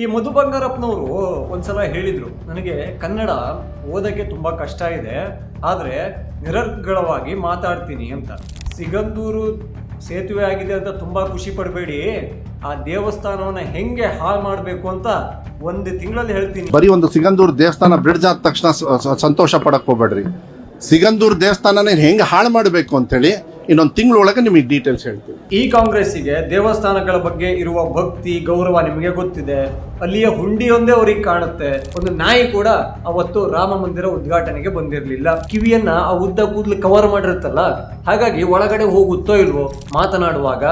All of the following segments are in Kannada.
ಈ ಮಧು ಬಂಗಾರಪ್ಪನವರು ಒಂದ್ಸಲ ಹೇಳಿದ್ರು, ನನಗೆ ಕನ್ನಡ ಓದಕ್ಕೆ ತುಂಬಾ ಕಷ್ಟ ಇದೆ, ಆದ್ರೆ ನಿರರ್ಗಳವಾಗಿ ಮಾತಾಡ್ತೀನಿ ಅಂತ. ಸಿಗಂದೂರು ಸೇತುವೆ ಆಗಿದೆ ಅಂತ ತುಂಬಾ ಖುಷಿ ಪಡಬೇಡಿ, ಆ ದೇವಸ್ಥಾನವನ್ನ ಹೆಂಗೆ ಹಾಳು ಮಾಡಬೇಕು ಅಂತ ಒಂದು ತಿಂಗಳಲ್ಲಿ ಹೇಳ್ತೀನಿ. ಬರೀ ಒಂದು ಸಿಗಂದೂರು ದೇವಸ್ಥಾನ ಬ್ರಿಡ್ಜ್ ಆದ ತಕ್ಷಣ ಸಂತೋಷ ಪಡಕ್ ಹೋಗ್ಬೇಡ್ರಿ. ಸಿಗಂದೂರು ದೇವಸ್ಥಾನನ ಹೆಂಗೆ ಹಾಳು ಮಾಡಬೇಕು ಅಂತೇಳಿ ಇನ್ನೊಂದು ತಿಂಗಳೊಳಗೆ ನಿಮಗೆ ಡೀಟೇಲ್ಸ್ ಹೇಳ್ತೀವಿ ಈ ಕಾಂಗ್ರೆಸ್ಸಿಗೆ ದೇವಸ್ಥಾನಗಳ ಬಗ್ಗೆ ಇರುವ ಭಕ್ತಿ, ಗೌರವ ನಿಮಗೆ ಗೊತ್ತಿದೆ. ಅಲ್ಲಿಯ ಹುಂಡಿಯೊಂದೇ ಅವರಿಗೆ ಕಾಣುತ್ತೆ. ಒಂದು ನಾಯಿ ಕೂಡ ಅವತ್ತು ರಾಮ ಮಂದಿರ ಉದ್ಘಾಟನೆಗೆ ಬಂದಿರಲಿಲ್ಲ. ಕಿವಿಯನ್ನ ಆ ಉದ್ದ ಕೂದಲು ಕವರ್ ಮಾಡಿರುತ್ತಲ್ಲ? ಹಾಗಾಗಿ ಒಳಗಡೆ ಹೋಗುತ್ತೋ ಇಲ್ವೋ ಮಾತನಾಡುವಾಗ,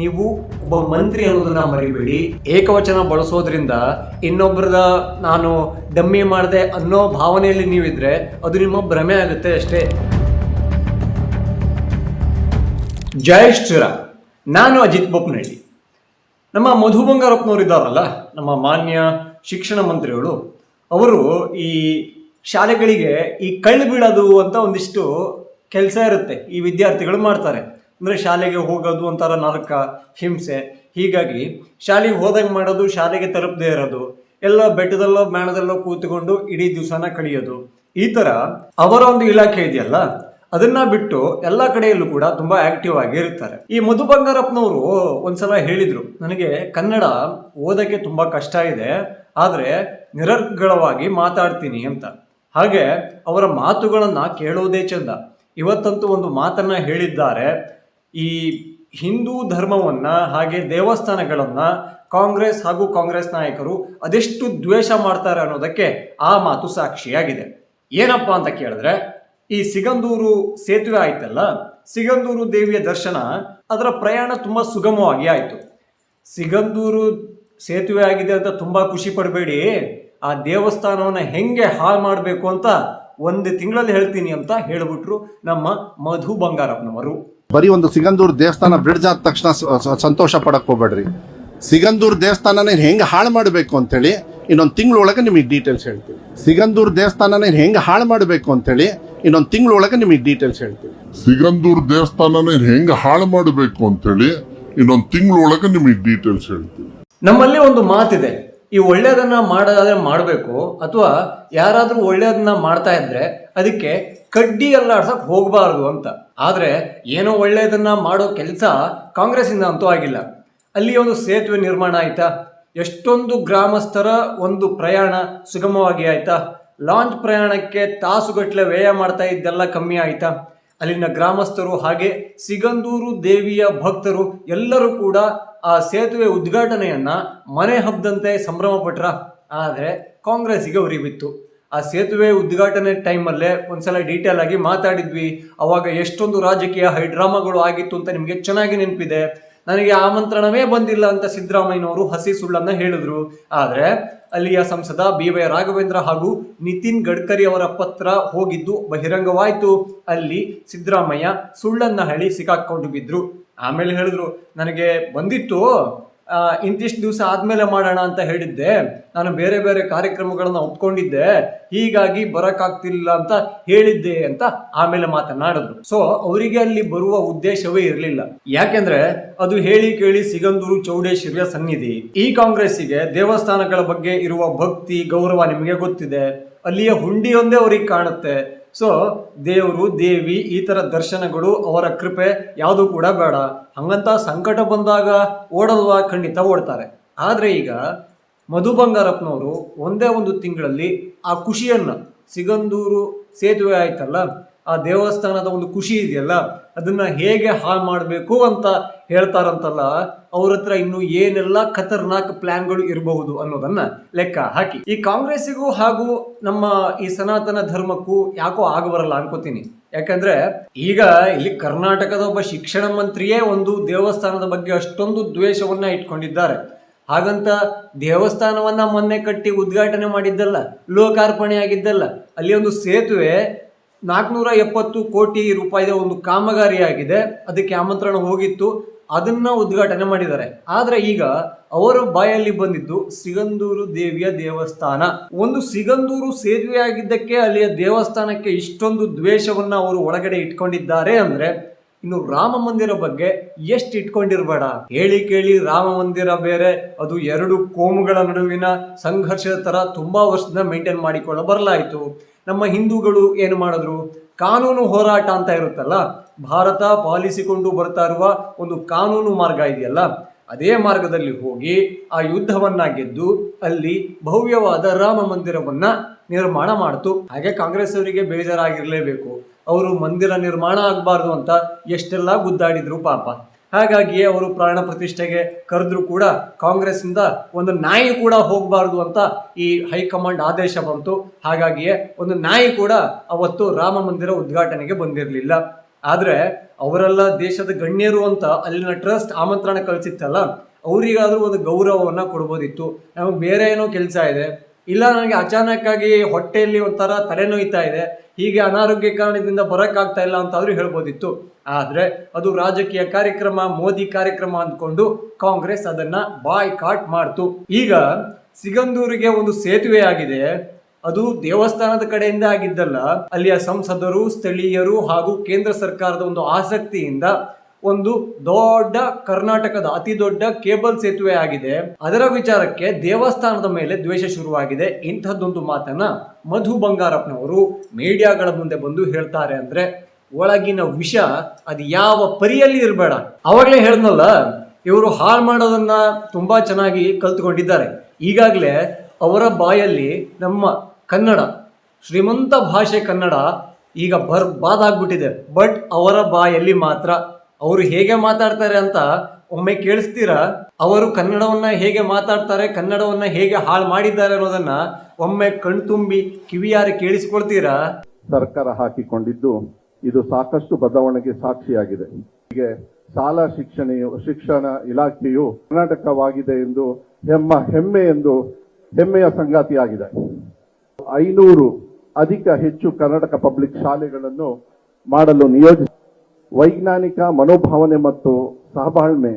ನೀವು ಒಬ್ಬ ಮಂತ್ರಿ ಅನ್ನೋದನ್ನ ಮರಿಬೇಡಿ. ಏಕವಚನ ಬಳಸೋದ್ರಿಂದ ಇನ್ನೊಬ್ಬರದ ನಾನು ಡಮ್ಮಿ ಮಾಡಿದೆ ಅನ್ನೋ ಭಾವನೆಯಲ್ಲಿ ನೀವಿದ್ರೆ ಅದು ನಿಮ್ಮ ಭ್ರಮೆ ಆಗುತ್ತೆ ಅಷ್ಟೇ. ಜೈ ಶ್ರೀರಾಮ್. ನಾನು ಅಜಿತ್ ಬೊಪ್ಪನಹಳ್ಳಿ ನಮ್ಮ ಮಧು ಬಂಗಾರಪ್ಪನವರು ಇದ್ದಾರಲ್ಲ ನಮ್ಮ ಮಾನ್ಯ ಶಿಕ್ಷಣ ಮಂತ್ರಿಗಳು, ಅವರು ಈ ಶಾಲೆಗಳಿಗೆ ಈ ಕಳ್ಳು ಬೀಳೋದು ಅಂತ ಒಂದಿಷ್ಟು ಕೆಲಸ ಇರುತ್ತೆ, ಈ ವಿದ್ಯಾರ್ಥಿಗಳು ಮಾಡ್ತಾರೆ. ಅಂದರೆ ಶಾಲೆಗೆ ಹೋಗೋದು ಒಂಥರ ನರಕ, ಹಿಂಸೆ. ಹೀಗಾಗಿ ಶಾಲೆಗೆ ಹೋದಂಗೆ ಮಾಡೋದು, ಶಾಲೆಗೆ ತಲುಪದೇ ಇರೋದು, ಎಲ್ಲ ಬೆಟ್ಟದಲ್ಲೋ, ಮೇಣದಲ್ಲೋ ಕೂತ್ಕೊಂಡು ಇಡೀ ದಿವಸನ ಕಳಿಯೋದು. ಈ ಥರ ಅವರ ಒಂದು ಇಲಾಖೆ ಇದೆಯಲ್ಲ ಅದನ್ನ ಬಿಟ್ಟು ಎಲ್ಲ ಕಡೆಯಲ್ಲೂ ಕೂಡ ತುಂಬಾ ಆಕ್ಟಿವ್ ಆಗಿ ಇರ್ತಾರೆ. ಈ ಮಧು ಬಂಗಾರಪ್ಪನವರು ಒಂದ್ಸಲ ಹೇಳಿದ್ರು, ನನಗೆ ಕನ್ನಡ ಓದಕ್ಕೆ ತುಂಬಾ ಕಷ್ಟ ಇದೆ, ಆದ್ರೆ ನಿರರ್ಗಳವಾಗಿ ಮಾತಾಡ್ತೀನಿ ಅಂತ. ಹಾಗೆ ಅವರ ಮಾತುಗಳನ್ನ ಕೇಳೋದೇ ಚಂದ. ಇವತ್ತಂತೂ ಒಂದು ಮಾತನ್ನ ಹೇಳಿದ್ದಾರೆ. ಈ ಹಿಂದೂ ಧರ್ಮವನ್ನ ಹಾಗೆ ದೇವಸ್ಥಾನಗಳನ್ನ ಕಾಂಗ್ರೆಸ್ ಹಾಗೂ ಕಾಂಗ್ರೆಸ್ ನಾಯಕರು ಅದೆಷ್ಟು ದ್ವೇಷ ಮಾಡ್ತಾರೆ ಅನ್ನೋದಕ್ಕೆ ಆ ಮಾತು ಸಾಕ್ಷಿಯಾಗಿದೆ. ಏನಪ್ಪಾ ಅಂತ ಕೇಳಿದ್ರೆ ಈ ಸಿಗಂದೂರು ಸೇತುವೆ ಆಯ್ತಲ್ಲ? ಸಿಗಂದೂರು ದೇವಿಯ ದರ್ಶನ ಅದರ ಪ್ರಯಾಣ ತುಂಬಾ ಸುಗಮವಾಗಿ ಆಯಿತು. ಸಿಗಂದೂರು ಸೇತುವೆ ಆಗಿದೆ ಅಂತ ತುಂಬಾ ಖುಷಿ ಪಡಬೇಡಿ. ಆ ದೇವಸ್ಥಾನವನ್ನ ಹೆಂಗೆ ಹಾಳು ಮಾಡಬೇಕು ಅಂತ ಒಂದು ತಿಂಗಳಲ್ಲಿ ಹೇಳ್ತೀನಿ ಅಂತ ಹೇಳಿಬಿಟ್ರು ನಮ್ಮ ಮಧು ಬಂಗಾರಪ್ಪನವರು. ಬರೀ ಒಂದು ಸಿಗಂದೂರು ದೇವಸ್ಥಾನ ಬ್ರಿಡ್ಜ್ ಆದ ತಕ್ಷಣ ಸಂತೋಷ ಪಡಕ್ ಹೋಗ್ಬೇಡ್ರಿ. ಸಿಗಂದೂರು ದೇವಸ್ಥಾನನ ಹೆಂಗೆ ಹಾಳು ಮಾಡಬೇಕು ಅಂತೇಳಿ ಇನ್ನೊಂದು ತಿಂಗಳೊಳಗೆ ನಿಮಗೆ ಡೀಟೇಲ್ಸ್ ಹೇಳ್ತೀವಿ ಸಿಗಂದೂರು ದೇವಸ್ಥಾನನ ಹೆಂಗೆ ಹಾಳು ಮಾಡಬೇಕು ಅಂತೇಳಿ ಇನ್ನೊಂದು ತಿಂಗಳೊಳಗೆ ನಿಮಗೆ ಡೀಟೇಲ್ಸ್ ಹೇಳ್ತೀವಿ. ಸಿಗಂದೂರು ದೇವಸ್ಥಾನನ ಹೆಂಗ್ ಹಾಳು ಮಾಡಬೇಕು ಅಂತೇಳಿ ಇನ್ನೊಂದು ತಿಂಗಳೊಳಗೆ ನಿಮಗೆ ಡೀಟೇಲ್ಸ್ ಹೇಳ್ತೀವಿ. ನಮ್ಮಲ್ಲಿ ಒಂದು ಮಾತಿದೆ ಈ ಒಳ್ಳೆಯದನ್ನ ಮಾಡೋದಾದ್ರೆ ಮಾಡಬೇಕು ಅಥವಾ ಯಾರಾದರೂ ಒಳ್ಳೆಯದನ್ನ ಮಾಡ್ತಾ ಇದ್ರೆ ಅದಕ್ಕೆ ಕಡ್ಡಿ ಅಲ್ಲಾಡ್ಸಕ್ ಹೋಗಬಾರ್ದು ಅಂತ. ಆದರೆ ಏನೋ ಒಳ್ಳೆಯದನ್ನ ಮಾಡೋ ಕೆಲಸ ಕಾಂಗ್ರೆಸ್ಸಿಂದ ಅಂತೂ ಆಗಿಲ್ಲ. ಅಲ್ಲಿ ಒಂದು ಸೇತುವೆ ನಿರ್ಮಾಣ ಆಯ್ತಾ? ಎಷ್ಟೊಂದು ಗ್ರಾಮಸ್ಥರ ಒಂದು ಪ್ರಯಾಣ ಸುಗಮವಾಗಿ ಆಯ್ತಾ? ಲಾಂಚ್ ಪ್ರಯಾಣಕ್ಕೆ ತಾಸುಗಟ್ಟಲೆ ವ್ಯಯ ಮಾಡ್ತಾ ಇದ್ದೆಲ್ಲ ಕಮ್ಮಿ ಆಯಿತಾ? ಅಲ್ಲಿನ ಗ್ರಾಮಸ್ಥರು ಹಾಗೆ ಸಿಗಂದೂರು ದೇವಿಯ ಭಕ್ತರು ಎಲ್ಲರೂ ಕೂಡ ಆ ಸೇತುವೆ ಉದ್ಘಾಟನೆಯನ್ನ ಮನೆ ಹಬ್ಬದಂತೆ ಸಂಭ್ರಮ ಪಟ್ರ ಆದರೆ ಕಾಂಗ್ರೆಸ್ಸಿಗೆ ಉರಿಬಿತ್ತು ಆ ಸೇತುವೆ ಉದ್ಘಾಟನೆ ಟೈಮಲ್ಲೇ ಒಂದ್ಸಲ ಡೀಟೇಲ್ ಆಗಿ ಮಾತಾಡಿದ್ವಿ. ಅವಾಗ ಎಷ್ಟೊಂದು ರಾಜಕೀಯ ಹೈಡ್ರಾಮಾಗಳು ಆಗಿತ್ತು ಅಂತ ನಿಮಗೆ ಚೆನ್ನಾಗಿ ನೆನಪಿದೆ. ನನಗೆ ಆಮಂತ್ರಣವೇ ಬಂದಿಲ್ಲ ಅಂತ ಸಿದ್ದರಾಮಯ್ಯನವರು ಹಸಿ ಸುಳ್ಳನ್ನ ಹೇಳಿದ್ರು. ಆದರೆ ಅಲ್ಲಿಯ ಸಂಸದ ಬಿ ವೈ ರಾಘವೇಂದ್ರ ಹಾಗೂ ನಿತಿನ್ ಗಡ್ಕರಿ ಅವರ ಪತ್ರ ಹೋಗಿದ್ದು ಬಹಿರಂಗವಾಯ್ತು. ಅಲ್ಲಿ ಸಿದ್ದರಾಮಯ್ಯ ಸುಳ್ಳನ್ನ ಹೇಳಿ ಸಿಕ್ಕಾಕೊಂಡು ಬಿದ್ರು. ಆಮೇಲೆ ಹೇಳಿದ್ರು, ನನಗೆ ಬಂದಿತ್ತು. ಇಂತಿಷ್ಟು ದಿವಸ ಆದ್ಮೇಲೆ ಮಾಡೋಣ ಅಂತ ಹೇಳಿದ್ದೆ. ನಾನು ಬೇರೆ ಬೇರೆ ಕಾರ್ಯಕ್ರಮಗಳನ್ನು ಒಪ್ಕೊಂಡಿದ್ದೆ. ಹೀಗಾಗಿ ಬರೋಕ್ಕಾಗ್ತಿಲ್ಲ ಅಂತ ಹೇಳಿದ್ದೆ ಅಂತ ಆಮೇಲೆ ಮಾತನಾಡಿದ್ರು. ಸೊ ಅವರಿಗೆ ಅಲ್ಲಿ ಬರುವ ಉದ್ದೇಶವೇ ಇರಲಿಲ್ಲ. ಯಾಕೆಂದ್ರೆ ಅದು ಹೇಳಿ ಕೇಳಿ ಸಿಗಂದೂರು ಚೌಡೇಶ್ವರಿಯ ಸನ್ನಿಧಿ. ಈ ಕಾಂಗ್ರೆಸ್ಸಿಗೆ ದೇವಸ್ಥಾನಗಳ ಬಗ್ಗೆ ಇರುವ ಭಕ್ತಿ, ಗೌರವ ನಿಮಗೆ ಗೊತ್ತಿದೆ. ಅಲ್ಲಿಯ ಹುಂಡಿಯೊಂದೇ ಅವ್ರಿಗೆ ಕಾಣುತ್ತೆ. ಸೊ ದೇವರು, ದೇವಿ, ಈ ಥರ ದರ್ಶನಗಳು ಅವರ ಕೃಪೆ ಯಾವುದು ಕೂಡ ಬೇಡ. ಹಂಗಂತ ಸಂಕಟ ಬಂದಾಗ ಓಡಲ್ವಾ? ಖಂಡಿತ ಓಡ್ತಾರೆ. ಆದರೆ ಈಗ ಮಧು ಬಂಗಾರಪ್ಪನವರು ಒಂದೇ ಒಂದು ತಿಂಗಳಲ್ಲಿ ಆ ಖುಷಿಯನ್ನ ಸಿಗಂದೂರು ಸೇತುವೆ ಆಯ್ತಲ್ಲ? ಆ ದೇವಸ್ಥಾನದ ಒಂದು ಖುಷಿ ಇದೆಯಲ್ಲ? ಅದನ್ನ ಹೇಗೆ ಹಾಳು ಮಾಡಬೇಕು ಅಂತ ಹೇಳ್ತಾರಂತಲ್ಲ, ಅವ್ರ ಹತ್ರ ಇನ್ನು ಏನೆಲ್ಲ ಖತರ್ನಾಕ್ ಪ್ಲಾನ್ಗಳು ಇರಬಹುದು ಅನ್ನೋದನ್ನ ಲೆಕ್ಕ ಹಾಕಿ. ಈ ಕಾಂಗ್ರೆಸ್ಸಿಗೂ ಹಾಗೂ ನಮ್ಮ ಈ ಸನಾತನ ಧರ್ಮಕ್ಕೂ ಯಾಕೋ ಆಗಬರಲ್ಲ ಅನ್ಕೋತೀನಿ. ಯಾಕಂದ್ರೆ ಈಗ ಇಲ್ಲಿ ಕರ್ನಾಟಕದ ಒಬ್ಬ ಶಿಕ್ಷಣ ಮಂತ್ರಿಯೇ ಒಂದು ದೇವಸ್ಥಾನದ ಬಗ್ಗೆ ಅಷ್ಟೊಂದು ದ್ವೇಷವನ್ನ ಇಟ್ಕೊಂಡಿದ್ದಾರೆ. ಹಾಗಂತ ದೇವಸ್ಥಾನವನ್ನ ಮೊನ್ನೆ ಕಟ್ಟಿ ಉದ್ಘಾಟನೆ ಮಾಡಿದ್ದಲ್ಲ ಲೋಕಾರ್ಪಣೆ ಆಗಿದ್ದಲ್ಲ ಅಲ್ಲಿ ಒಂದು ಸೇತುವೆ ನಾಲ್ಕುನೂರ ಎಪ್ಪತ್ತು ಕೋಟಿ ರೂಪಾಯಿಯ ಒಂದು ಕಾಮಗಾರಿಯಾಗಿದೆ. ಅದಕ್ಕೆ ಆಮಂತ್ರಣ ಹೋಗಿತ್ತು. ಅದನ್ನ ಉದ್ಘಾಟನೆ ಮಾಡಿದ್ದಾರೆ. ಆದ್ರೆ ಈಗ ಅವರ ಬಾಯಲ್ಲಿ ಬಂದಿದ್ದು ಸಿಗಂದೂರು ದೇವಿಯ ದೇವಸ್ಥಾನ. ಒಂದು ಸಿಗಂದೂರು ಸೇತುವೆ ಆಗಿದ್ದಕ್ಕೆ ಅಲ್ಲಿಯ ದೇವಸ್ಥಾನಕ್ಕೆ ಇಷ್ಟೊಂದು ದ್ವೇಷವನ್ನ ಅವರು ಒಳಗಡೆ ಇಟ್ಕೊಂಡಿದ್ದಾರೆ ಅಂದ್ರೆ ಇನ್ನು ರಾಮ ಮಂದಿರ ಬಗ್ಗೆ ಎಷ್ಟು ಇಟ್ಕೊಂಡಿರ್ಬೇಡ? ಹೇಳಿ ಕೇಳಿ ರಾಮ ಮಂದಿರ ಬೇರೆ, ಅದು ಎರಡು ಕೋಮುಗಳ ನಡುವಿನ ಸಂಘರ್ಷದ ತರ ತುಂಬಾ ವರ್ಷದಿಂದ ಮೇಂಟೈನ್ ಮಾಡಿಕೊಳ್ಳ ಬರಲಾಯಿತು. ನಮ್ಮ ಹಿಂದೂಗಳು ಏನು ಮಾಡಿದ್ರು? ಕಾನೂನು ಹೋರಾಟ ಅಂತ ಇರುತ್ತಲ್ಲ, ಭಾರತ ಪಾಲಿಸಿಕೊಂಡು ಬರ್ತಾ ಇರುವ ಒಂದು ಕಾನೂನು ಮಾರ್ಗ ಇದೆಯಲ್ಲ, ಅದೇ ಮಾರ್ಗದಲ್ಲಿ ಹೋಗಿ ಆ ಯುದ್ಧವನ್ನ ಗೆದ್ದು ಅಲ್ಲಿ ಭವ್ಯವಾದ ರಾಮ ಮಂದಿರವನ್ನ ನಿರ್ಮಾಣ ಮಾಡ್ತು. ಹಾಗೆ ಕಾಂಗ್ರೆಸ್ ಅವರಿಗೆ ಬೇಜಾರಾಗಿರ್ಲೇಬೇಕು. ಅವರು ಮಂದಿರ ನಿರ್ಮಾಣ ಆಗಬಾರ್ದು ಅಂತ ಎಷ್ಟೆಲ್ಲ ಗುದ್ದಾಡಿದ್ರು ಪಾಪ. ಹಾಗಾಗಿಯೇ ಅವರು ಪ್ರಾಣ ಪ್ರತಿಷ್ಠೆಗೆ ಕರೆದ್ರು ಕೂಡ ಕಾಂಗ್ರೆಸ್ ಇಂದ ಒಂದು ನಾಯಿ ಕೂಡ ಹೋಗಬಾರ್ದು ಅಂತ ಈ ಹೈಕಮಾಂಡ್ ಆದೇಶ ಬಂತು. ಹಾಗಾಗಿಯೇ ಒಂದು ನಾಯಿ ಕೂಡ ಅವತ್ತು ರಾಮ ಮಂದಿರ ಉದ್ಘಾಟನೆಗೆ ಬಂದಿರಲಿಲ್ಲ. ಆದ್ರೆ ಅವರೆಲ್ಲ ದೇಶದ ಗಣ್ಯರು ಅಂತ ಅಲ್ಲಿನ ಟ್ರಸ್ಟ್ ಆಮಂತ್ರಣ ಕಳಿಸಿತ್ತಲ್ಲ ಅವರಿಗಾದರೂ ಒಂದು ಗೌರವವನ್ನ ಕೊಡ್ಬೋದಿತ್ತು. ನಮಗೆ ಬೇರೆ ಏನೋ ಕೆಲಸ ಇದೆ. ಇಲ್ಲ, ನನಗೆ ಅಚಾನಕ್ಕಾಗಿ ಹೊಟ್ಟೆಯಲ್ಲಿ ಒಂಥರ ತಲೆನೋಯ್ತಾ ಇದೆ. ಹೀಗೆ ಅನಾರೋಗ್ಯ ಕಾರಣದಿಂದ ಬರೋಕ್ಕಾಗ್ತಾ ಇಲ್ಲ ಅಂತಾದರೂ ಹೇಳ್ಬೋದಿತ್ತು. ಆದ್ರೆ ಅದು ರಾಜಕೀಯ ಕಾರ್ಯಕ್ರಮ, ಮೋದಿ ಕಾರ್ಯಕ್ರಮ ಅಂದ್ಕೊಂಡು ಕಾಂಗ್ರೆಸ್ ಅದನ್ನ ಬಾಯ್ ಕಾಟ್ ಮಾಡ್ತು. ಈಗ ಸಿಗಂದೂರಿಗೆ ಒಂದು ಸೇತುವೆ ಆಗಿದೆ. ಅದು ದೇವಸ್ಥಾನದ ಕಡೆಯಿಂದ ಆಗಿದ್ದಲ್ಲ, ಅಲ್ಲಿಯ ಸಂಸದರು, ಸ್ಥಳೀಯರು ಹಾಗೂ ಕೇಂದ್ರ ಸರ್ಕಾರದ ಒಂದು ಆಸಕ್ತಿಯಿಂದ ಒಂದು ದೊಡ್ಡ ಕರ್ನಾಟಕದ, ಅತಿ ದೊಡ್ಡ ಕೇಬಲ್ ಸೇತುವೆ ಆಗಿದೆ. ಅದರ ವಿಚಾರಕ್ಕೆ ದೇವಸ್ಥಾನದ ಮೇಲೆ ದ್ವೇಷ ಶುರುವಾಗಿದೆ. ಇಂಥದ್ದೊಂದು ಮಾತನ್ನ ಮಧು ಬಂಗಾರಪ್ಪನವರು ಮೀಡಿಯಾಗಳ ಮುಂದೆ ಬಂದು ಹೇಳ್ತಾರೆ ಅಂದ್ರೆ, ಒಳಗಿನ ವಿಷ ಅದು ಯಾವ ಪರಿಯಲ್ಲಿ ಇರಬೇಡ. ಅವಾಗಲೇ ಹೇಳ್ದಲ್ಲ ಇವರು ಹಾಳು ಮಾಡೋದನ್ನ ತುಂಬಾ ಚೆನ್ನಾಗಿ ಕಲ್ತ್ಕೊಂಡಿದ್ದಾರೆ. ಈಗಾಗಲೇ ಅವರ ಬಾಯಲ್ಲಿ ನಮ್ಮ ಕನ್ನಡ, ಶ್ರೀಮಂತ ಭಾಷೆ ಕನ್ನಡ ಈಗ ಬರ್ಬಾದಾಗ್ಬಿಟ್ಟಿದೆ ಬಟ್ ಅವರ ಬಾಯಲ್ಲಿ ಮಾತ್ರ ಅವರು ಹೇಗೆ ಮಾತಾಡ್ತಾರೆ ಅಂತ ಒಮ್ಮೆ ಕೇಳಿಸ್ತೀರಾ? ಅವರು ಕನ್ನಡವನ್ನ ಹೇಗೆ ಮಾತಾಡ್ತಾರೆ, ಕನ್ನಡವನ್ನ ಹೇಗೆ ಹಾಳು ಮಾಡಿದ್ದಾರೆ ಅನ್ನೋದನ್ನ ಒಮ್ಮೆ ಕಣ್ತುಂಬಿ ಕಿವಿಯಾರೆ ಕೇಳಿಸ್ಕೊಳ್ತೀರಾ? ಸರ್ಕಾರ ಹಾಕಿಕೊಂಡಿದ್ದು ಇದು ಸಾಕಷ್ಟು ಬದಲಾವಣೆಗೆ ಸಾಕ್ಷಿಯಾಗಿದೆ. ಹೀಗೆ ಶಾಲಾ ಶಿಕ್ಷಣ ಶಿಕ್ಷಣ ಇಲಾಖೆಯು ಕರ್ನಾಟಕವಾಗಿದೆ ಎಂದು ಹೆಮ್ಮ, ಹೆಮ್ಮೆ ಎಂದು ಹೆಮ್ಮೆಯ ಸಂಗಾತಿಯಾಗಿದೆ. ಐನೂರು ಅಧಿಕ ಹೆಚ್ಚು ಕರ್ನಾಟಕ ಪಬ್ಲಿಕ್ ಶಾಲೆಗಳನ್ನು ಮಾಡಲು ನಿಯೋಜಿಸಿ ವೈಜ್ಞಾನಿಕ ಮನೋಭಾವನೆ ಮತ್ತು ಸಹಬಾಳ್ಮೆ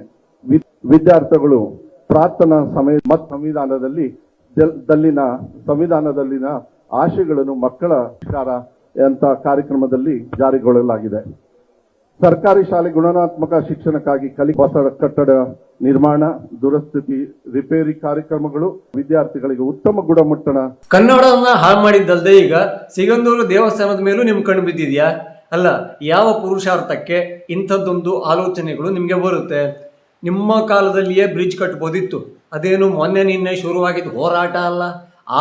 ವಿದ್ಯಾರ್ಥಿಗಳು ಪ್ರಾರ್ಥನಾ ಸಮಯ ಮತ್ತು ಸಂವಿಧಾನದಲ್ಲಿ ದಲ್ಲಿನ ಸಂವಿಧಾನದಲ್ಲಿನ ಆಶಯಗಳನ್ನು ಮಕ್ಕಳ ಶಿಕಾರ ಅಂತ ಕಾರ್ಯಕ್ರಮದಲ್ಲಿ ಜಾರಿಗೊಳ್ಳಲಾಗಿದೆ. ಸರ್ಕಾರಿ ಶಾಲೆ ಗುಣಾತ್ಮಕ ಶಿಕ್ಷಣಕ್ಕಾಗಿ ಕಲಿ, ಹೊಸ ಕಟ್ಟಡ ನಿರ್ಮಾಣ ದುರಸ್ತಿ ರಿಪೇರಿ ಕಾರ್ಯಕ್ರಮಗಳು, ವಿದ್ಯಾರ್ಥಿಗಳಿಗೆ ಉತ್ತಮ ಗುಣಮಟ್ಟದ ಕನ್ನಡವನ್ನ ಹಾಳು ಮಾಡಿದ್ದಲ್ದೆ ಈಗ ಸಿಗಂದೂರು ದೇವಸ್ಥಾನದ ಮೇಲೂ ನಿಮ್ ಕಣ್ಣು ಬಿದ್ದಿದ್ಯಾ? ಅಲ್ಲ, ಯಾವ ಪುರುಷಾರ್ಥಕ್ಕೆ ಇಂಥದ್ದೊಂದು ಆಲೋಚನೆಗಳು ನಿಮಗೆ ಬರುತ್ತೆ? ನಿಮ್ಮ ಕಾಲದಲ್ಲಿಯೇ ಬ್ರಿಡ್ಜ್ ಕಟ್ಬೋದಿತ್ತು. ಅದೇನು ಮೊನ್ನೆ ನಿನ್ನೆ ಶುರುವಾಗಿದ್ದು ಹೋರಾಟ ಅಲ್ಲ?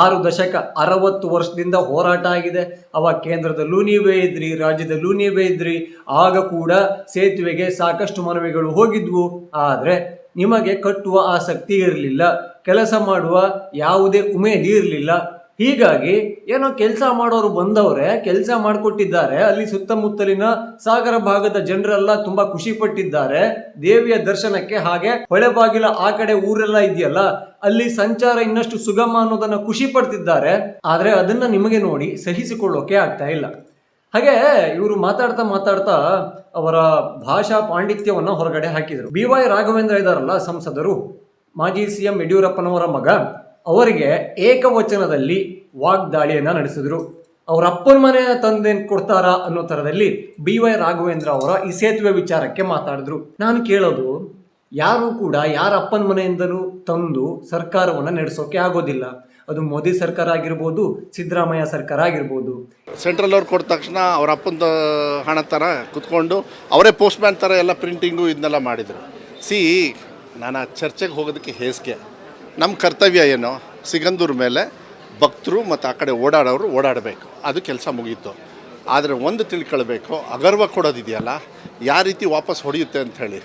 ಆರು ದಶಕ, ಅರವತ್ತು ವರ್ಷದಿಂದ ಹೋರಾಟ ಆಗಿದೆ. ಅವ ಕೇಂದ್ರದಲ್ಲೂ ನೀವೇ ಇದ್ರಿ, ರಾಜ್ಯದಲ್ಲೂ ನೀವೇ ಇದ್ರಿ. ಆಗ ಕೂಡ ಸೇತುವೆಗೆ ಸಾಕಷ್ಟು ಮನವಿಗಳು ಹೋಗಿದ್ವು. ಆದರೆ ನಿಮಗೆ ಕಟ್ಟುವ ಆಸಕ್ತಿ ಇರಲಿಲ್ಲ, ಕೆಲಸ ಮಾಡುವ ಯಾವುದೇ ಉಮೇದಿ ಇರಲಿಲ್ಲ. ಹೀಗಾಗಿ ಏನೋ ಕೆಲಸ ಮಾಡೋರು ಬಂದವ್ರೆ, ಕೆಲಸ ಮಾಡಿಕೊಟ್ಟಿದ್ದಾರೆ, ಅಲ್ಲಿ ಸುತ್ತಮುತ್ತಲಿನ ಸಾಗರ ಭಾಗದ ಜನರೆಲ್ಲ ತುಂಬಾ ಖುಷಿ ಪಟ್ಟಿದ್ದಾರೆ. ದೇವಿಯ ದರ್ಶನಕ್ಕೆ ಹಾಗೆ ಹೊಳೆ ಹೊಳೆಬಾಗಿಲ ಆ ಕಡೆ ಊರೆಲ್ಲ ಇದೆಯಲ್ಲ, ಅಲ್ಲಿ ಸಂಚಾರ ಇನ್ನಷ್ಟು ಸುಗಮ ಅನ್ನೋದನ್ನ ಖುಷಿ ಪಡ್ತಿದ್ದಾರೆ. ಆದ್ರೆ ಅದನ್ನ ನಿಮಗೆ ನೋಡಿ ಸಹಿಸಿಕೊಳ್ಳೋಕೆ ಆಗ್ತಾ ಇಲ್ಲ. ಹಾಗೆ ಇವರು ಮಾತಾಡ್ತಾ ಮಾತಾಡ್ತಾ ಅವರ ಭಾಷಾ ಪಾಂಡಿತ್ಯವನ್ನ ಹೊರಗಡೆ ಹಾಕಿದರು. ಬಿ ವೈ ರಾಘವೇಂದ್ರ ಇದಾರಲ್ಲ ಸಂಸದರು, ಮಾಜಿ ಸಿ ಎಂ ಯಡಿಯೂರಪ್ಪನವರ ಮಗ. ಅವರಿಗೆ ಏಕವಚನದಲ್ಲಿ ವಾಗ್ದಾಳಿಯನ್ನ ನಡೆಸಿದ್ರು. ಅವರ ಅಪ್ಪನ ಮನೆ ತಂದೇನು ಕೊಡ್ತಾರ ಅನ್ನೋ ಥರದಲ್ಲಿ ಬಿ ವೈ ರಾಘವೇಂದ್ರ ಅವರ ಈ ಸೇತುವೆ ವಿಚಾರಕ್ಕೆ ಮಾತಾಡಿದ್ರು. ನಾನು ಕೇಳೋದು, ಯಾರು ಕೂಡ ಯಾರ ಅಪ್ಪನ ಮನೆಯಿಂದಲೂ ತಂದು ಸರ್ಕಾರವನ್ನ ನಡೆಸೋಕೆ ಆಗೋದಿಲ್ಲ. ಅದು ಮೋದಿ ಸರ್ಕಾರ ಆಗಿರ್ಬೋದು, ಸಿದ್ದರಾಮಯ್ಯ ಸರ್ಕಾರ ಆಗಿರ್ಬೋದು. ಸೆಂಟ್ರಲ್ ಅವ್ರು ಕೊಟ್ಟ ತಕ್ಷಣ ಅವ್ರ ಅಪ್ಪನ ಹಣ ಥರ ಕುತ್ಕೊಂಡು ಅವರೇ ಪೋಸ್ಟ್ ಮ್ಯಾನ್ ಥರ ಎಲ್ಲ ಪ್ರಿಂಟಿಂಗು ಇದನ್ನೆಲ್ಲ ಮಾಡಿದರು. ಸಿ, ನಾನು ಆ ಚರ್ಚೆಗೆ ಹೋಗೋದಕ್ಕೆ ಹೇಸಿಗೆ. ನಮ್ಮ ಕರ್ತವ್ಯ ಏನು? ಸಿಗಂದೂರ ಮೇಲೆ ಭಕ್ತರು ಮತ್ತು ಆ ಕಡೆ ಓಡಾಡೋರು ಓಡಾಡಬೇಕು. ಅದು ಕೆಲಸ ಮುಗೀತು. ಆದರೆ ಒಂದು ತಿಳ್ಕೊಳ್ಬೇಕು, ಅಗರ್ವ ಕೊಡೋದಿದೆಯಲ್ಲ ಯಾವ ರೀತಿ ವಾಪಸ್ ಹೊಡೆಯುತ್ತೆ ಅಂತ ಹೇಳಿ.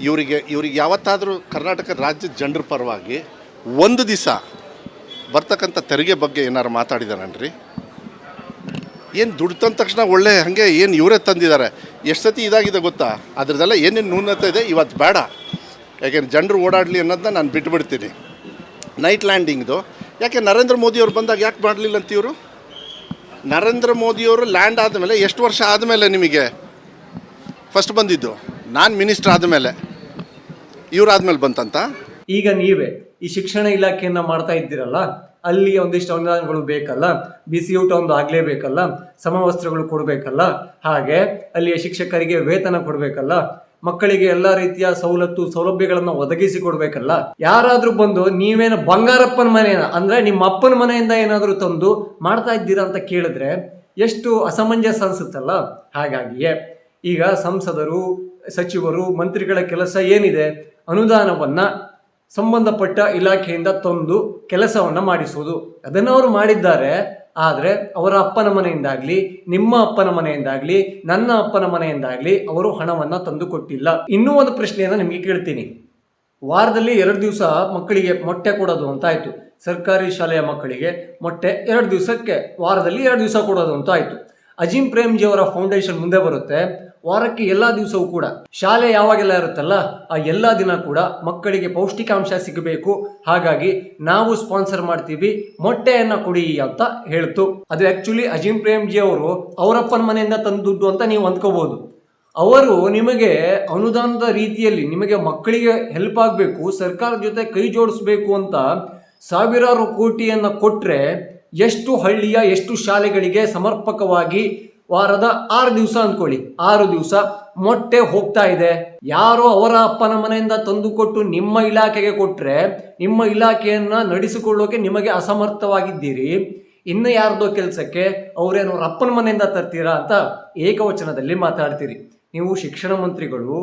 ಇವರಿಗೆ, ಇವ್ರಿಗೆ ಯಾವತ್ತಾದರೂ ಕರ್ನಾಟಕ ರಾಜ್ಯದ ಜನರ ಪರವಾಗಿ ಒಂದು ದಿವಸ ಬರ್ತಕ್ಕಂಥ ತೆರಿಗೆ ಬಗ್ಗೆ ಏನಾರು ಮಾತಾಡಿದಾರನ್ರಿ? ಏನು ದುಡ್ಡು ತಂದ ತಕ್ಷಣ ಒಳ್ಳೆ ಹಾಗೆ ಏನು ಇವರೇ ತಂದಿದ್ದಾರೆ ಎಷ್ಟು ಸತಿ ಇದಾಗಿದೆ ಗೊತ್ತಾ? ಅದ್ರದ್ದೆಲ್ಲ ಏನೇನು ನ್ಯೂನತೆ ಇದೆ? ಇವತ್ತು ಬೇಡ. ಯಾಕೆಂದ್ರೆ ಜನರು ಓಡಾಡಲಿ ಅನ್ನೋದನ್ನ ನಾನು ಬಿಟ್ಬಿಡ್ತೀನಿ. ನೈಟ್ ಲ್ಯಾಂಡಿಂಗ್ದು ಯಾಕೆ ನರೇಂದ್ರ ಮೋದಿಯವ್ರು ಬಂದಾಗ ಯಾಕೆ ಮಾಡಲಿಲ್ಲ ಅಂತ ಇವರು ನರೇಂದ್ರ ಮೋದಿಯವರು ಲ್ಯಾಂಡ್ ಆದಮೇಲೆ ಎಷ್ಟು ವರ್ಷ ಆದಮೇಲೆ ನಿಮಗೆ ಫಸ್ಟ್ ಬಂದಿದ್ದು? ನಾನು ಮಿನಿಸ್ಟರ್ ಆದಮೇಲೆ ಇವ್ರು ಆದಮೇಲೆ ಬಂತಂತ? ಈಗ ನೀವೇ ಈ ಶಿಕ್ಷಣ ಇಲಾಖೆಯನ್ನು ಮಾಡ್ತಾ ಇದ್ದೀರಲ್ಲ, ಅಲ್ಲಿ ಒಂದಿಷ್ಟು ಅನುದಾನಗಳು ಬೇಕಲ್ಲ ಬಿಸಿ ಊಟ ಒಂದು ಆಗ್ಲೇಬೇಕಲ್ಲ, ಸಮವಸ್ತ್ರಗಳು ಕೊಡಬೇಕಲ್ಲ, ಹಾಗೆ ಅಲ್ಲಿಯ ಶಿಕ್ಷಕರಿಗೆ ವೇತನ ಕೊಡಬೇಕಲ್ಲ ಮಕ್ಕಳಿಗೆ ಎಲ್ಲಾ ರೀತಿಯ ಸವಲತ್ತು, ಸೌಲಭ್ಯಗಳನ್ನ ಒದಗಿಸಿ ಕೊಡ್ಬೇಕಲ್ಲ? ಯಾರಾದ್ರೂ ಬಂದು ನೀವೇನು ಬಂಗಾರಪ್ಪನ ಮನೆಯ ಅಂದ್ರೆ ನಿಮ್ಮ ಅಪ್ಪನ ಮನೆಯಿಂದ ಏನಾದರೂ ತಂದು ಮಾಡ್ತಾ ಇದ್ದೀರಾ ಅಂತ ಕೇಳಿದ್ರೆ ಎಷ್ಟು ಅಸಮಂಜಸ ಅನ್ಸುತ್ತಲ್ಲ? ಹಾಗಾಗಿಯೇ ಈಗ ಸಂಸದರು, ಸಚಿವರು, ಮಂತ್ರಿಗಳ ಕೆಲಸ ಏನಿದೆ, ಅನುದಾನವನ್ನ ಸಂಬಂಧಪಟ್ಟ ಇಲಾಖೆಯಿಂದ ತಂದು ಕೆಲಸವನ್ನ ಮಾಡಿಸುವುದು ಅದನ್ನು ಅವರು ಮಾಡಿದ್ದಾರೆ. ಆದರೆ ಅವರ ಅಪ್ಪನ ಮನೆಯಿಂದಾಗಲಿ, ನಿಮ್ಮ ಅಪ್ಪನ ಮನೆಯಿಂದಾಗಲಿ, ನನ್ನ ಅಪ್ಪನ ಮನೆಯಿಂದಾಗಲಿ ಅವರು ಹಣವನ್ನು ತಂದು ಕೊಟ್ಟಿಲ್ಲ ಇನ್ನೂ ಒಂದು ಪ್ರಶ್ನೆಯನ್ನು ನಿಮಗೆ ಕೇಳ್ತೀನಿ. ವಾರದಲ್ಲಿ ಎರಡು ದಿವಸ ಮಕ್ಕಳಿಗೆ ಮೊಟ್ಟೆ ಕೊಡೋದು ಅಂತ ಆಯಿತು ಸರ್ಕಾರಿ ಶಾಲೆಯ ಮಕ್ಕಳಿಗೆ ಮೊಟ್ಟೆ ಎರಡು ದಿವಸಕ್ಕೆ, ವಾರದಲ್ಲಿ ಎರಡು ದಿವಸ ಕೊಡೋದು ಅಂತ ಆಯಿತು ಅಜಿಂ ಪ್ರೇಮ್ಜಿ ಅವರ ಫೌಂಡೇಶನ್ ಮುಂದೆ ಬರುತ್ತೆ. ವಾರಕ್ಕೆ ಎಲ್ಲಾ ದಿವಸವೂ ಕೂಡ. ಶಾಲೆ ಯಾವಾಗೆಲ್ಲ ಇರುತ್ತಲ್ಲ, ಆ ಎಲ್ಲಾ ದಿನ ಕೂಡ ಮಕ್ಕಳಿಗೆ ಪೌಷ್ಟಿಕಾಂಶ ಸಿಗಬೇಕು. ಹಾಗಾಗಿ ನಾವು ಸ್ಪಾನ್ಸರ್ ಮಾಡ್ತೀವಿ, ಮೊಟ್ಟೆಯನ್ನ ಕೊಡಿ ಅಂತ ಹೇಳ್ತು. ಅದು ಆಕ್ಚುಲಿ ಅಜಿಂ ಪ್ರೇಮ್ಜಿ ಅವರು ಅವರಪ್ಪನ ಮನೆಯಿಂದ ತಂದ ದುಡ್ಡು ಅಂತ ನೀವು ಅಂದ್ಕೋಬಹುದು ಅವರು ನಿಮಗೆ ಅನುದಾನದ ರೀತಿಯಲ್ಲಿ ನಿಮಗೆ ಮಕ್ಕಳಿಗೆ ಹೆಲ್ಪ್ ಆಗಬೇಕು, ಸರ್ಕಾರದ ಜೊತೆ ಕೈ ಜೋಡಿಸ್ಬೇಕು ಅಂತ ಸಾವಿರಾರು ಕೋಟಿಯನ್ನು ಕೊಟ್ಟರೆ ಎಷ್ಟು ಹಳ್ಳಿಯ, ಎಷ್ಟು ಶಾಲೆಗಳಿಗೆ ಸಮರ್ಪಕವಾಗಿ ವಾರದ ಆರು ದಿವಸ ಅಂದ್ಕೊಳ್ಳಿ. ಆರು ದಿವಸ ಮೊಟ್ಟೆ ಹೋಗ್ತಾ ಇದೆ. ಯಾರೋ ಅವರ ಅಪ್ಪನ ಮನೆಯಿಂದ ತಂದು ಕೊಟ್ಟು ನಿಮ್ಮ ಇಲಾಖೆಗೆ ಕೊಟ್ರೆ ನಿಮ್ಮ ಇಲಾಖೆಯನ್ನು ನಡೆಸಿಕೊಳ್ಳೋಕೆ ನಿಮಗೆ ಅಸಮರ್ಥವಾಗಿದ್ದೀರಿ. ಇನ್ನು ಯಾರ್ದೋ ಕೆಲಸಕ್ಕೆ ಅವರೇನು ಅವ್ರ ಅಪ್ಪನ ಮನೆಯಿಂದ ತರ್ತೀರಾ ಅಂತ ಏಕವಚನದಲ್ಲಿ ಮಾತಾಡ್ತೀರಿ. ನೀವು ಶಿಕ್ಷಣ ಮಂತ್ರಿಗಳು,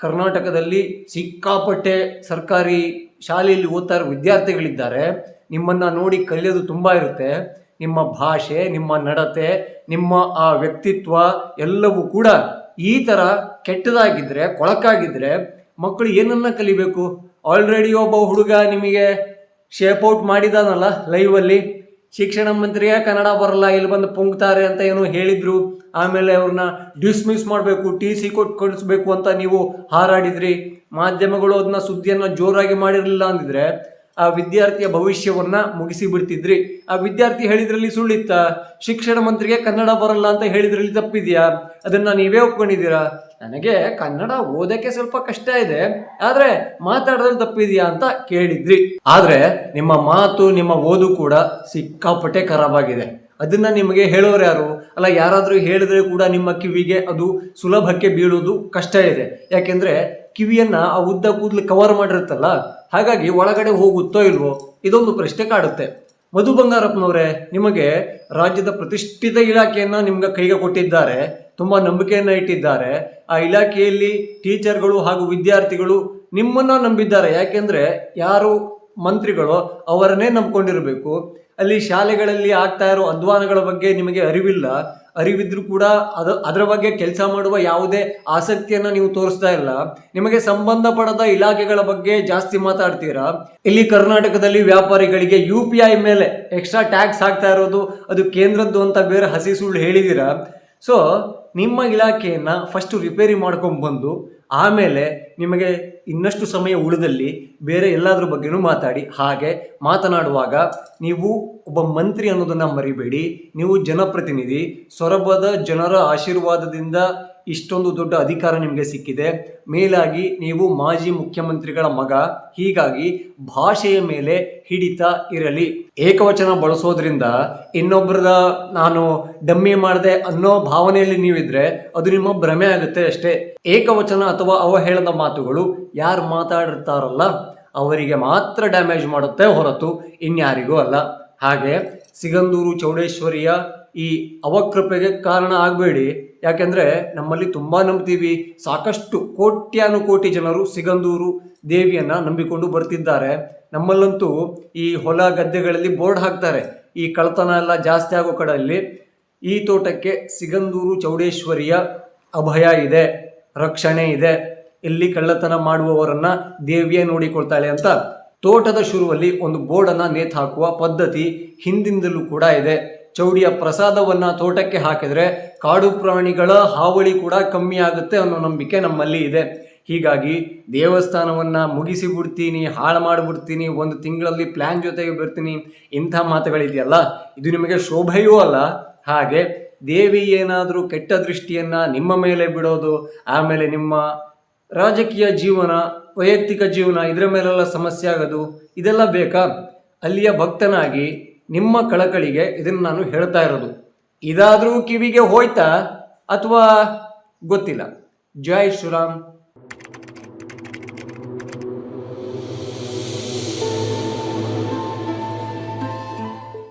ಕರ್ನಾಟಕದಲ್ಲಿ ಸಿಕ್ಕಾಪಟ್ಟೆ ಸರ್ಕಾರಿ ಶಾಲೆಯಲ್ಲಿ ಓದ್ತಾ ಇರೋ ವಿದ್ಯಾರ್ಥಿಗಳಿದ್ದಾರೆ. ನಿಮ್ಮನ್ನ ನೋಡಿ ಕಲಿಯೋದು ತುಂಬ ಇರುತ್ತೆ. ನಿಮ್ಮ ಭಾಷೆ, ನಿಮ್ಮ ನಡತೆ, ನಿಮ್ಮ ಆ ವ್ಯಕ್ತಿತ್ವ ಎಲ್ಲವೂ ಕೂಡ ಈ ಥರ ಕೆಟ್ಟದಾಗಿದ್ದರೆ ಕೊಳಕಾಗಿದ್ದರೆ ಮಕ್ಕಳು ಏನನ್ನ ಕಲಿಬೇಕು? ಆಲ್ರೆಡಿ ಒಬ್ಬ ಹುಡುಗ ನಿಮಗೆ ಶೇಪ್ ಔಟ್ ಮಾಡಿದಾನಲ್ಲ ಲೈವಲ್ಲಿ ಶಿಕ್ಷಣ ಮಂತ್ರಿಯೇ ಕನ್ನಡ ಬರಲ್ಲ, ಇಲ್ಲಿ ಬಂದು ಪುಂಗ್ತಾರೆ ಅಂತ ಏನೋ ಹೇಳಿದ್ರು. ಆಮೇಲೆ ಅವ್ರನ್ನ ಡಿಸ್ಮಿಸ್ ಮಾಡಬೇಕು ಟಿ ಸಿ ಕೊಟ್ಟು ಕಳಿಸ್ಬೇಕು ಅಂತ ನೀವು ಹಾರಾಡಿದ್ರಿ. ಮಾಧ್ಯಮಗಳು ಅದನ್ನ ಸುದ್ದಿಯನ್ನ ಜೋರಾಗಿ ಮಾಡಿರಲಿಲ್ಲ ಅಂದಿದ್ರೆ ಆ ವಿದ್ಯಾರ್ಥಿಯ ಭವಿಷ್ಯವನ್ನ ಮುಗಿಸಿ ಬಿಡ್ತಿದ್ರಿ ಆ ವಿದ್ಯಾರ್ಥಿ ಹೇಳಿದ್ರಲ್ಲಿ ಸುಳ್ಳಿತ್ತ? ಶಿಕ್ಷಣ ಮಂತ್ರಿಗೆ ಕನ್ನಡ ಬರಲ್ಲ ಅಂತ ಹೇಳಿದ್ರಲ್ಲಿ ತಪ್ಪಿದ್ಯಾ? ಅದನ್ನ ನೀವೇ ಒಪ್ಕೊಂಡಿದ್ದೀರಾ? ನನಗೆ ಕನ್ನಡ ಓದಕ್ಕೆ ಸ್ವಲ್ಪ ಕಷ್ಟ ಇದೆ. ಆದ್ರೆ ಮಾತಾಡೋದ್ರಲ್ಲಿ ತಪ್ಪಿದ್ಯಾ ಅಂತ ಕೇಳಿದ್ರಿ. ಆದ್ರೆ ನಿಮ್ಮ ಮಾತು, ನಿಮ್ಮ ಓದು ಕೂಡ ಸಿಕ್ಕಾಪಟ್ಟೆ ಖರಾಬ್ ಆಗಿದೆ. ಅದನ್ನ ನಿಮಗೆ ಹೇಳೋರು ಯಾರು? ಅಲ್ಲ, ಯಾರಾದರೂ ಹೇಳಿದ್ರೆ ಕೂಡ ನಿಮ್ಮ ಕಿವಿಗೆ ಅದು ಸುಲಭಕ್ಕೆ ಬೀಳೋದು ಕಷ್ಟ ಇದೆ. ಯಾಕೆಂದ್ರೆ ಕಿವಿಯನ್ನ ಆ ಉದ್ದ ಕೂದಲು ಕವರ್ ಮಾಡಿರುತ್ತಲ್ಲ, ಹಾಗಾಗಿ ಒಳಗಡೆ ಹೋಗುತ್ತೋ ಇಲ್ವೋ, ಇದೊಂದು ಪ್ರಶ್ನೆ ಕಾಡುತ್ತೆ. ಮಧು ಬಂಗಾರಪ್ಪನವರೇ, ನಿಮಗೆ ರಾಜ್ಯದ ಪ್ರತಿಷ್ಠಿತ ಇಲಾಖೆಯನ್ನು ನಿಮ್ಗೆ ಕೈಗೆ ಕೊಟ್ಟಿದ್ದಾರೆ, ತುಂಬ ನಂಬಿಕೆಯನ್ನ ಇಟ್ಟಿದ್ದಾರೆ. ಆ ಇಲಾಖೆಯಲ್ಲಿ ಟೀಚರ್ಗಳು ಹಾಗೂ ವಿದ್ಯಾರ್ಥಿಗಳು ನಿಮ್ಮನ್ನ ನಂಬಿದ್ದಾರೆ. ಯಾಕೆಂದ್ರೆ ಯಾರು ಮಂತ್ರಿಗಳು ಅವರನ್ನೇ ನಂಬ್ಕೊಂಡಿರಬೇಕು. ಅಲ್ಲಿ ಶಾಲೆಗಳಲ್ಲಿ ಆಗ್ತಾ ಇರೋ ಅಧ್ವಾನಗಳ ಬಗ್ಗೆ ನಿಮಗೆ ಅರಿವಿಲ್ಲ. ಅರಿವಿದ್ರು ಕೂಡ ಅದ, ಅದರ ಬಗ್ಗೆ ಕೆಲಸ ಮಾಡುವ ಯಾವುದೇ ಆಸಕ್ತಿಯನ್ನ ನೀವು ತೋರಿಸ್ತಾ ಇಲ್ಲ. ನಿಮಗೆ ಸಂಬಂಧಪಡದ ಇಲಾಖೆಗಳ ಬಗ್ಗೆ ಜಾಸ್ತಿ ಮಾತಾಡ್ತೀರಾ? ಇಲ್ಲಿ ಕರ್ನಾಟಕದಲ್ಲಿ ವ್ಯಾಪಾರಿಗಳಿಗೆ ಯು ಪಿ ಐ ಮೇಲೆ ಎಕ್ಸ್ಟ್ರಾ ಟ್ಯಾಕ್ಸ್ ಹಾಕ್ತಾ ಇರೋದು, ಅದು ಕೇಂದ್ರದ್ದು ಅಂತ ಬೇರೆ ಹಸಿ ಸುಳ್ಳು ಹೇಳಿದ್ದೀರಾ ಸೊ ನಿಮ್ಮ ಇಲಾಖೆಯನ್ನು ಫಸ್ಟು ರಿಪೇರಿ ಮಾಡ್ಕೊಂಡು ಬಂದು, ಆಮೇಲೆ ನಿಮಗೆ ಇನ್ನಷ್ಟು ಸಮಯ ಉಳಿದಲ್ಲಿ ಬೇರೆ ಎಲ್ಲಾದ್ರ ಬಗ್ಗೆನೂ ಮಾತಾಡಿ. ಹಾಗೆ ಮಾತನಾಡುವಾಗ ನೀವು ಒಬ್ಬ ಮಂತ್ರಿ ಅನ್ನೋದನ್ನು ಮರಿಬೇಡಿ. ನೀವು ಜನಪ್ರತಿನಿಧಿ. ಸೊರಬದ ಜನರ ಆಶೀರ್ವಾದದಿಂದ ಇಷ್ಟೊಂದು ದೊಡ್ಡ ಅಧಿಕಾರ ನಿಮಗೆ ಸಿಕ್ಕಿದೆ. ಮೇಲಾಗಿ ನೀವು ಮಾಜಿ ಮುಖ್ಯಮಂತ್ರಿಗಳ ಮಗ, ಹೀಗಾಗಿ ಭಾಷೆಯ ಮೇಲೆ ಹಿಡಿತ ಇರಲಿ. ಏಕವಚನ ಬಳಸೋದ್ರಿಂದ ಇನ್ನೊಬ್ಬರದ ನಾನು ಡಮ್ಮಿ ಮಾಡಿದೆ ಅನ್ನೋ ಭಾವನೆಯಲ್ಲಿ ನೀವಿದ್ರೆ ಅದು ನಿಮ್ಮ ಭ್ರಮೆ ಆಗುತ್ತೆ ಅಷ್ಟೇ. ಏಕವಚನ ಅಥವಾ ಅವಹೇಳದ ಮಾತುಗಳು ಯಾರು ಮಾತಾಡಿರ್ತಾರಲ್ಲ, ಅವರಿಗೆ ಮಾತ್ರ ಡ್ಯಾಮೇಜ್ ಮಾಡುತ್ತೆ ಹೊರತು ಇನ್ಯಾರಿಗೂ ಅಲ್ಲ. ಹಾಗೆ ಸಿಗಂದೂರು ಚೌಡೇಶ್ವರಿಯ ಈ ಅವಕೃಪೆಗೆ ಕಾರಣ ಆಗಬೇಡಿ. ಯಾಕೆಂದರೆ ನಮ್ಮಲ್ಲಿ ತುಂಬ ನಂಬ್ತೀವಿ ಸಾಕಷ್ಟು ಕೋಟ್ಯಾನು ಕೋಟಿ ಜನರು ಸಿಗಂದೂರು ದೇವಿಯನ್ನು ನಂಬಿಕೊಂಡು ಬರ್ತಿದ್ದಾರೆ. ನಮ್ಮಲ್ಲಂತೂ ಈ ಹೊಲ ಗದ್ದೆಗಳಲ್ಲಿ ಬೋರ್ಡ್ ಹಾಕ್ತಾರೆ. ಈ ಕಳ್ತನ ಎಲ್ಲ ಜಾಸ್ತಿ ಆಗೋ ಕಡೆಯಲ್ಲಿ ಈ ತೋಟಕ್ಕೆ ಸಿಗಂದೂರು ಚೌಡೇಶ್ವರಿಯ ಅಭಯ ಇದೆ, ರಕ್ಷಣೆ ಇದೆ. ಇಲ್ಲಿ ಕಳ್ಳತನ ಮಾಡುವವರನ್ನ ದೇವಿಯೇ ನೋಡಿಕೊಳ್ತಾಳೆ ಅಂತ ತೋಟದ ಶುರುವಲ್ಲಿ ಒಂದು ಬೋರ್ಡನ್ನು ನೇತು ಹಾಕುವ ಪದ್ಧತಿ ಹಿಂದಿಂದಲೂ ಕೂಡ ಇದೆ. ಚೌಡಿಯ ಪ್ರಸಾದವನ್ನ ತೋಟಕ್ಕೆ ಹಾಕಿದ್ರೆ ಕಾಡು ಪ್ರಾಣಿಗಳ ಹಾವಳಿ ಕೂಡ ಕಮ್ಮಿ ಆಗುತ್ತೆ ಅನ್ನೋ ನಂಬಿಕೆ ನಮ್ಮಲ್ಲಿ ಇದೆ. ಹೀಗಾಗಿ ದೇವಸ್ಥಾನವನ್ನ ಮುಗಿಸಿಬಿಡ್ತೀನಿ ಹಾಳು ಮಾಡಿಬಿಡ್ತೀನಿ ಒಂದು ತಿಂಗಳಲ್ಲಿ ಪ್ಲ್ಯಾನ್ ಜೊತೆಗೆ ಬರ್ತೀನಿ, ಇಂಥ ಮಾತುಗಳಿದೆಯಲ್ಲ? ಇದು ನಿಮಗೆ ಶೋಭೆಯೂ ಅಲ್ಲ. ಹಾಗೆ ದೇವಿ ಏನಾದರೂ ಕೆಟ್ಟ ದೃಷ್ಟಿಯನ್ನು ನಿಮ್ಮ ಮೇಲೆ ಬಿಡೋದು, ಆಮೇಲೆ ನಿಮ್ಮ ರಾಜಕೀಯ ಜೀವನ, ವೈಯಕ್ತಿಕ ಜೀವನ, ಇದರ ಮೇಲೆಲ್ಲ ಸಮಸ್ಯೆ ಆಗೋದು, ಇದೆಲ್ಲ ಬೇಕಾ? ಅಲ್ಲಿಯ ಭಕ್ತನಾಗಿ ನಿಮ್ಮ ಕಳಕಳಿಗೆ ಇದನ್ನು ನಾನು ಹೇಳ್ತಾ ಇರೋದು. ಇದಾದರೂ ಕಿವಿಗೆ ಹೋಯ್ತಾ ಅಥವಾ ಗೊತ್ತಿಲ್ಲ? ಜೈ ಶ್ರೀರಾಮ್.